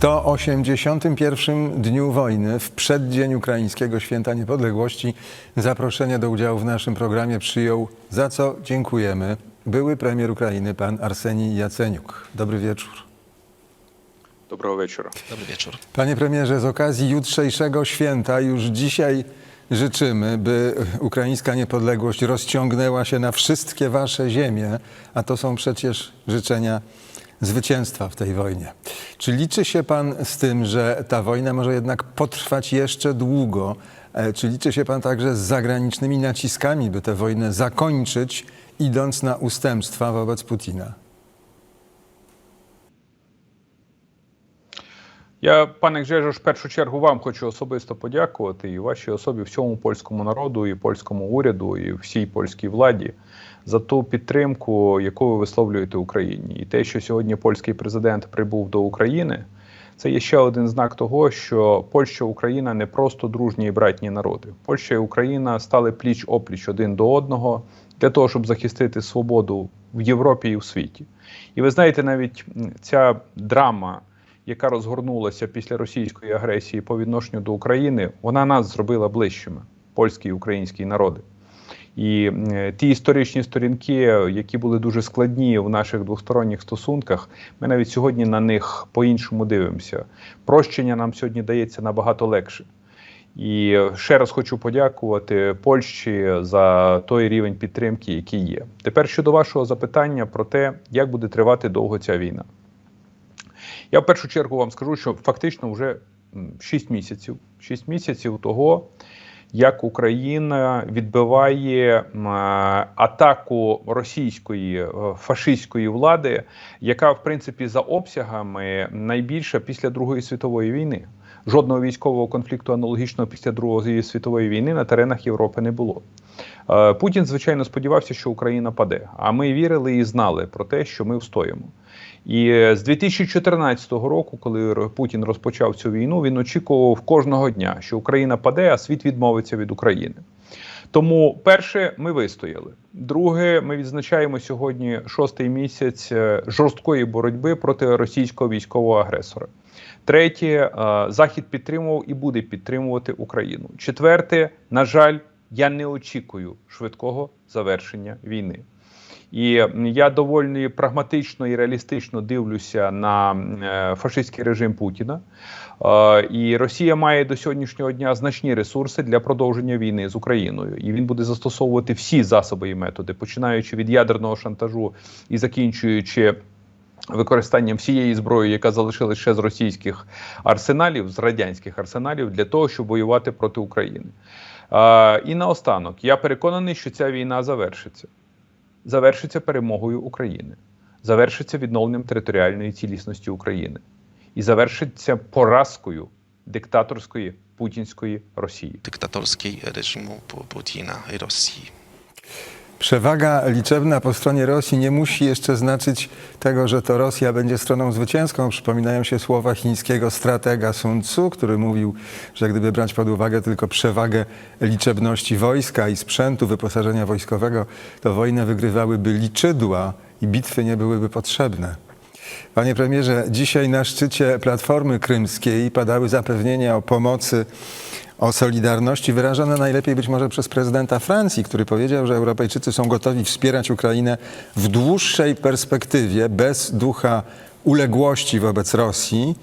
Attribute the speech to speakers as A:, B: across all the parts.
A: 181 dniu wojny, w przeddzień Ukraińskiego Święta Niepodległości, zaproszenie do udziału w naszym programie przyjął, za co dziękujemy, były premier Ukrainy pan Arsenij Jaceniuk. Dobry wieczór.
B: Dobrego wieczora.
C: Dobry wieczór.
A: Panie premierze, z okazji jutrzejszego święta już dzisiaj życzymy, by ukraińska niepodległość rozciągnęła się na wszystkie wasze ziemie, a to są przecież życzenia zwycięstwa w tej wojnie. Czy liczy się pan z tym, że ta wojna może jednak potrwać jeszcze długo? E, Czy liczy się pan także z zagranicznymi naciskami, by tę wojnę zakończyć, idąc na ustępstwa wobec Putina?
B: Я, пане Гжежош, в першу чергу вам хочу особисто подякувати і вашій особі, всьому польському народу, і польському уряду, і всій польській владі за ту підтримку, яку ви висловлюєте Україні. І те, що сьогодні польський президент прибув до України, це є ще один знак того, що Польща Україна не просто дружні і братні народи. Польща і Україна стали пліч опліч один до одного для того, щоб захистити свободу в Європі і в світі. І ви знаєте, навіть ця драма, яка розгорнулася після російської агресії по відношенню до України, вона нас зробила ближчими, польські і українські народи. І ті історичні сторінки, які були дуже складні в наших двосторонніх стосунках, ми навіть сьогодні на них по-іншому дивимося. Прощення нам сьогодні дається набагато легше. І ще раз хочу подякувати Польщі за той рівень підтримки, який є. Тепер щодо вашого запитання про те, як буде тривати довго ця війна. Я в першу чергу вам скажу, що фактично вже 6 місяців, 6 місяців того, як Україна відбиває е, атаку російської е, фашистської влади, яка в принципі за обсягами найбільша після Другої світової війни. Жодного військового конфлікту аналогічного після Другої світової війни на теренах Європи не було. Е, Путін, звичайно, сподівався, що Україна паде. А ми вірили і знали про те, що ми встоїмо. І е, з 2014 року, коли Путін розпочав цю війну, він очікував кожного дня, що Україна паде, а світ відмовиться від України. Тому, перше, ми вистояли. Друге, ми відзначаємо сьогодні шостий місяць е, жорсткої боротьби проти російського військового агресора. Третє, Захід підтримував і буде підтримувати Україну. Четверте, на жаль, я не очікую швидкого завершення війни. І я доволі прагматично і реалістично дивлюся на е, фашистський режим Путіна. Е, І Росія має до сьогоднішнього дня значні ресурси для продовження війни з Україною, і він буде застосовувати всі засоби і методи, починаючи від ядерного шантажу і закінчуючи. Використанням всієї зброї, яка залишилась ще з російських арсеналів, з радянських арсеналів, для того, щоб воювати проти України. І наостанок, я переконаний, що ця війна завершиться. Завершиться перемогою України, завершиться відновленням територіальної цілісності України і завершиться поразкою диктаторської путінської Росії.
C: Диктаторський режиму Путіна і Rosji.
A: Przewaga liczebna po stronie Rosji nie musi jeszcze znaczyć tego, że to Rosja będzie stroną zwycięską. Przypominają się słowa chińskiego stratega Sun Tzu, który mówił, że gdyby brać pod uwagę tylko przewagę liczebności wojska i sprzętu wyposażenia wojskowego, to wojnę wygrywałyby liczydła i bitwy nie byłyby potrzebne. Panie premierze, dzisiaj na szczycie Platformy Krymskiej padały zapewnienia o pomocy, o solidarności, wyrażone najlepiej być może przez prezydenta Francji, który powiedział, że Europejczycy są gotowi wspierać Ukrainę w dłuższej perspektywie, bez ducha uległości wobec Rosji,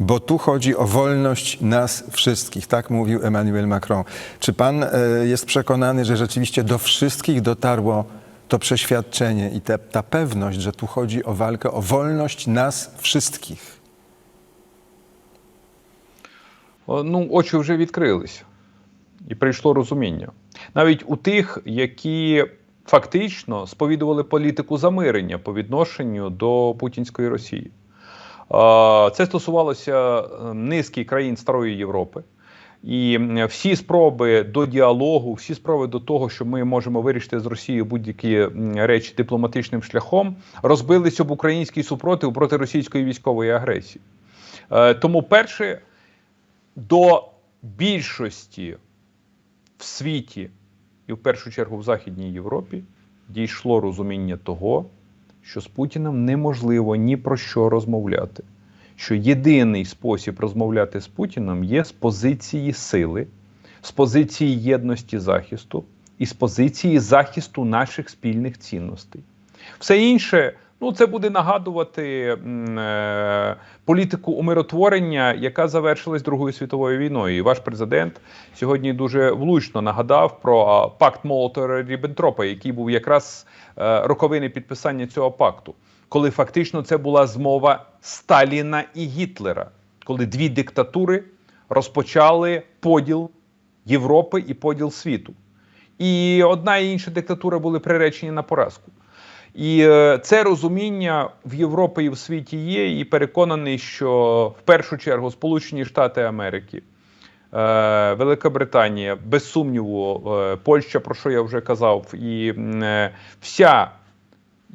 A: bo tu chodzi o wolność nas wszystkich. Tak mówił Emmanuel Macron. Czy pan e, jest przekonany, że rzeczywiście do wszystkich dotarło to przeświadczenie i te, ta pewność, że tu chodzi o walkę o wolność nas wszystkich?
B: Ну, очі вже відкрилися, і прийшло розуміння. Навіть у тих, які фактично сповідували політику замирення по відношенню до путінської Росії. Це стосувалося е, низки країн Старої Європи. І всі спроби до діалогу, всі спроби до того, що ми можемо вирішити з Росією будь-які речі дипломатичним шляхом, розбилися об український супротив проти російської військової агресії. Е, Тому, перше, до більшості в світі, і в першу чергу в Західній Європі, дійшло розуміння того, що з Путіним неможливо ні про що розмовляти, що єдиний спосіб розмовляти з Путіним є з позиції сили, з позиції єдності захисту і з позиції захисту наших спільних цінностей. Все інше, ну це буде нагадувати е, політику умиротворення, яка завершилась Другою світовою війною. І ваш президент сьогодні дуже влучно нагадав про пакт Молотова Ріббентропа, який був якраз е, роковини підписання цього пакту, коли фактично це була змова Сталіна і Гітлера, коли дві диктатури розпочали поділ Європи і поділ світу. І одна і інша диктатура були приречені на поразку. І е, це розуміння в Європі і в світі є, і переконаний, що в першу чергу Сполучені Штати Америки, е, Велика Британія, без сумніву, е, Польща, про що я вже казав, і вся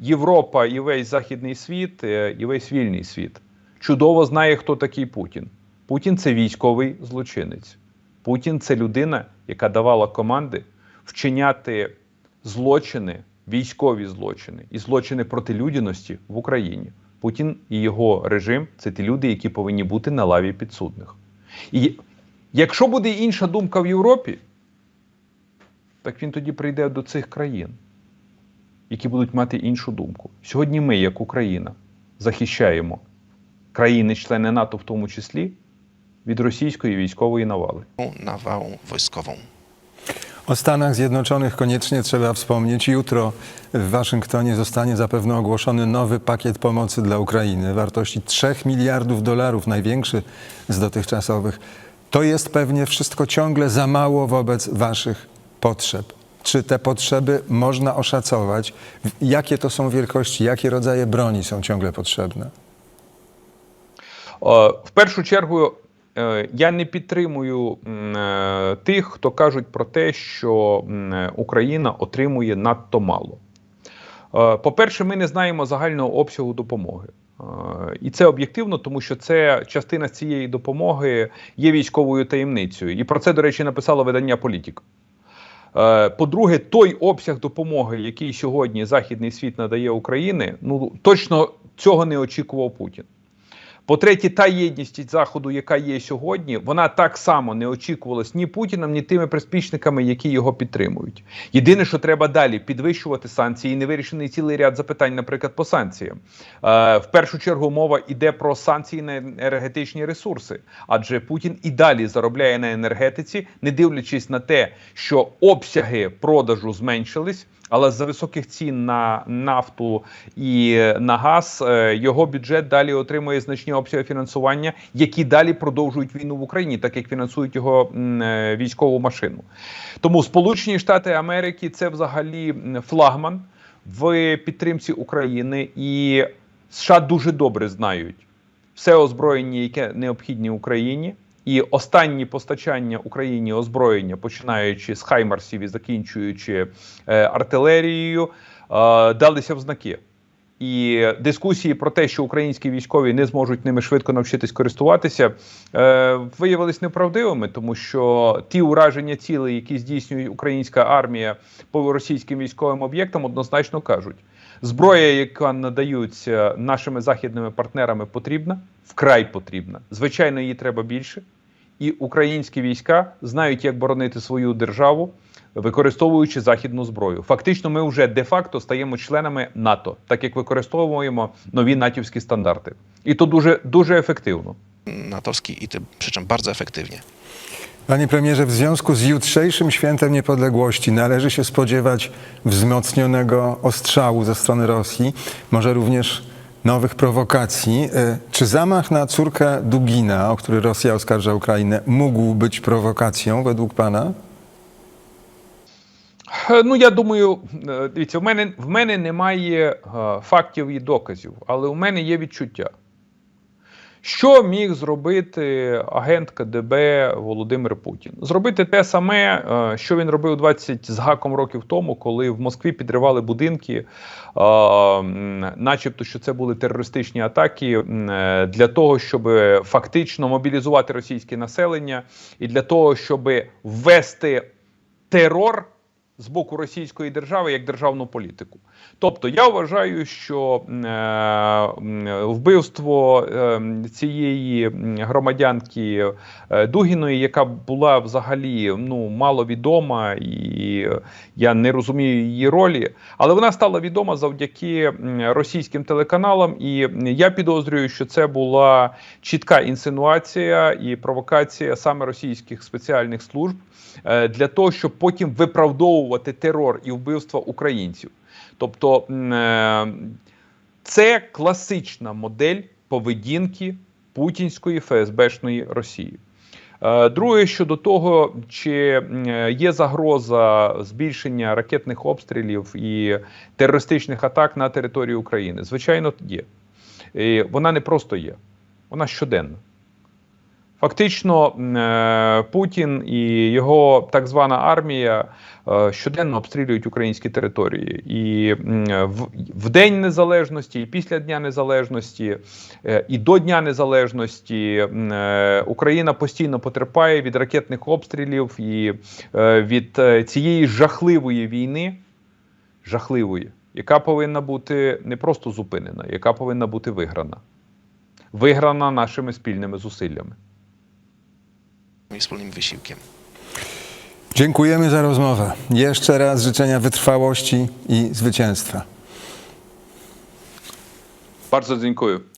B: Європа і весь західний світ, е, і весь вільний світ чудово знає, хто такий Путін. Путін це військовий злочинець. Путін це людина, яка давала команди вчиняти злочини, військові злочини і злочини проти людяності в Україні. Путін і його режим це ті люди, які повинні бути на лаві підсудних. І якщо буде інша думка в Європі, так він тоді прийде до цих країн, які будуть мати іншу думку. Сьогодні ми, як Україна, захищаємо країни-члени НАТО, в тому числі, від російської військової навали.
C: nawałą wojskową.
A: O Stanach Zjednoczonych koniecznie trzeba wspomnieć. Jutro w Waszyngtonie zostanie zapewne ogłoszony nowy pakiet pomocy dla Ukrainy wartości 3 miliardów dolarów, największy z dotychczasowych. To jest pewnie wszystko ciągle za mało wobec Waszych potrzeb. Czy te potrzeby można oszacować? Jakie to są wielkości, jakie rodzaje broni są ciągle potrzebne?
B: В першу чергу я не підтримую тих, хто кажуть про те, що Україна отримує надто мало. По-перше, ми не знаємо загального обсягу допомоги. І це об'єктивно, тому що це частина цієї допомоги є військовою таємницею. І про це, до речі, написало видання Політік. Е, По-друге, той обсяг допомоги, який сьогодні західний світ надає Україні, ну точно цього не очікував Путін. По-третє, та єдність заходу, яка є сьогодні, вона так само не очікувалась ні Путіним, ні тими приспішниками, які його підтримують. Єдине, що треба далі підвищувати санкції, і не вирішений цілий ряд запитань, наприклад, по санкціям. Е, в першу чергу мова йде про санкції на енергетичні ресурси, адже Путін і далі заробляє на енергетиці, не дивлячись на те, що обсяги продажу зменшились. Але за високих цін на нафту і на газ е, його бюджет далі отримує значні обсяги фінансування, які далі продовжують війну в Україні, так як фінансують його е, військову машину. Тому Сполучені Штати Америки це взагалі флагман в підтримці України, і США дуже добре знають все озброєння, яке необхідне Україні. І останні постачання Україні озброєння, починаючи з хаймарсів і закінчуючи е, артилерією, е, далися в знаки. І дискусії про те, що українські військові не зможуть ними швидко навчитись користуватися, е, виявились неправдивими, тому що ті ураження цілей, які здійснює українська армія по російським військовим об'єктам, однозначно кажуть, зброя, яка надаються нашими західними партнерами, потрібна, вкрай потрібна. Звичайно, її треба більше. І українські війська знають, як боронити свою державу, використовуючи західну зброю. Фактично, ми вже де-факто стаємо членами НАТО, так як використовуємо нові натівські стандарти, і то дуже дуже ефективно.
C: natowski i tym przy czym bardzo efektywnie.
A: Panie premierze, w związku z jutrzejszym świętem niepodległości należy się spodziewać wzmocnionego ostrzału ze strony Rosji, może również nowych prowokacji. E, Czy zamach na córkę Dugina, o który Rosja oskarża Ukrainę, mógł być prowokacją według pana?
B: Е, Ну, я думаю, е, дивіться, в мене в мене немає е, фактів і доказів, але у мене є відчуття. Що міг зробити агент КДБ Володимир Путін? Зробити те саме, що він робив 20 з гаком років тому, коли в Москві підривали будинки, начебто, що це були терористичні атаки е, для того, щоб фактично мобілізувати російське населення, і для того, щоб ввести терор з боку Російської держави як державну політику. Тобто я вважаю, що е, вбивство е, цієї громадянки е, Дугіної, яка була взагалі ну маловідома, і я не розумію її ролі, але вона стала відома завдяки російським телеканалам. І я підозрюю, що це була чітка інсинуація і провокація саме російських спеціальних служб е, для того, щоб потім виправдовувати терор і вбивства українців. Тобто е, це класична модель поведінки путінської ФСБшної Росії. Е, Друге, щодо того, чи е, є загроза збільшення ракетних обстрілів і терористичних атак на території України, звичайно, є. І вона не просто є, вона щоденна. Фактично, е, Путін і його так звана армія е, щоденно обстрілюють українські території. І в, в День Незалежності, і після Дня Незалежності, е, і до Дня Незалежності е, Україна постійно потерпає від ракетних обстрілів і е, від е, цієї жахливої війни, жахливої, яка повинна бути не просто зупинена, яка повинна бути виграна. Виграна нашими спільними зусиллями.
C: Wspólnym wysiłkiem.
A: Dziękujemy za rozmowę. Jeszcze raz życzenia wytrwałości i zwycięstwa.
B: Bardzo dziękuję.